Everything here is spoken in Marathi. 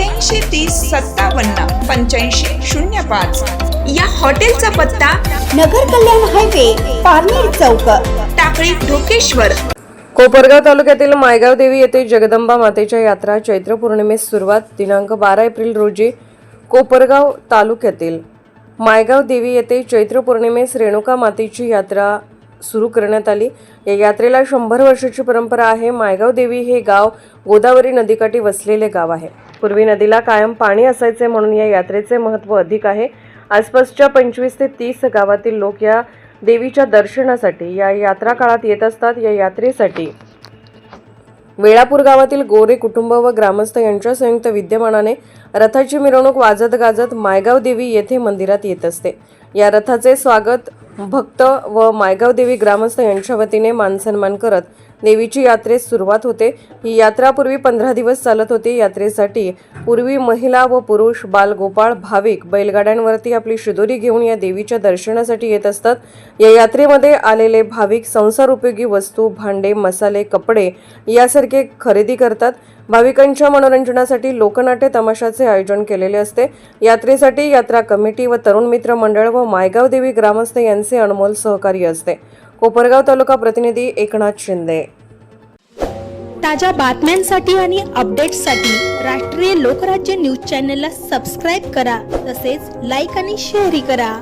अठ्ठ्याऐंशी तीस सत्तावन्न पंच्याऐंशी शून्य पाच. या हॉटेलचा पत्ता नगर कल्याण हायवे पारनेर चौक टाकळी ढोकेश्वर. कोपरगाव तालुक्यातील मायगाव देवी येथे जगदंबा मातेच्या यात्रा चैत्र पौर्णिमेस सुरुवात दिनांक बारा एप्रिल रोजी कोपरगाव तालुक्यातील मायगाव देवी येथे चैत्र पौर्णिमेस रेणुका मातेची यात्रा सुरू करण्यात आली. या यात्रेला शंभर वर्षाची परंपरा आहे. मायगाव देवी हे गाव गोदावरी नदीकाठी वसलेले गाव आहे. पूर्वी नदीला कायम पाणी असायचे म्हणून या यात्रेचे महत्त्व अधिक आहे. आसपासच्या पंचवीस ते तीस गावातील लोक या देवीच्या दर्शनासाठी या यात्रा काळात येत असतात या यात्रेसाठी. वेळापूर गावातील गोरे कुटुंब व ग्रामस्थ यांच्या संयुक्त विद्यमानाने रथाची मिरवणूक वाजत गाजत मायगाव देवी येथे मंदिरात येत असते. या रथाचे स्वागत भक्त व मायगाव देवी ग्रामस्थ यांच्या वतीने मानसन्मान करत देवीची यात्रेस सुरुवात होते. ही यात्रा पूर्वी पंधरा दिवस चालत होती. यात्रेसाठी पूर्वी महिला व पुरुष बालगोपाळ भाविक बैलगाड्यांवरती आपली शिदोरी घेऊन या देवीच्या दर्शनासाठी येत असतात. या यात्रेमध्ये आलेले भाविक संसार उपयोगी वस्तू भांडे मसाले कपडे यासारखे खरेदी करतात. भाविकांच्या मनोरंजनासाठी लोकनाट्य तमाशाचे आयोजन केलेले असते. यात्रेसाठी यात्रा कमिटी व तरुण मित्र मंडळ व मायगाव देवी ग्रामस्थ यांचे अनमोल सहकार्य असते. कोपरगाव तालुका प्रतिनिधी एकनाथ शिंदे. ताज्या बातम्यांसाठी आणि अपडेट्ससाठी राष्ट्रीय लोकराज्य न्यूज चॅनलला सबस्क्राईब करा. तसेच लाईक आणि शेअरही करा.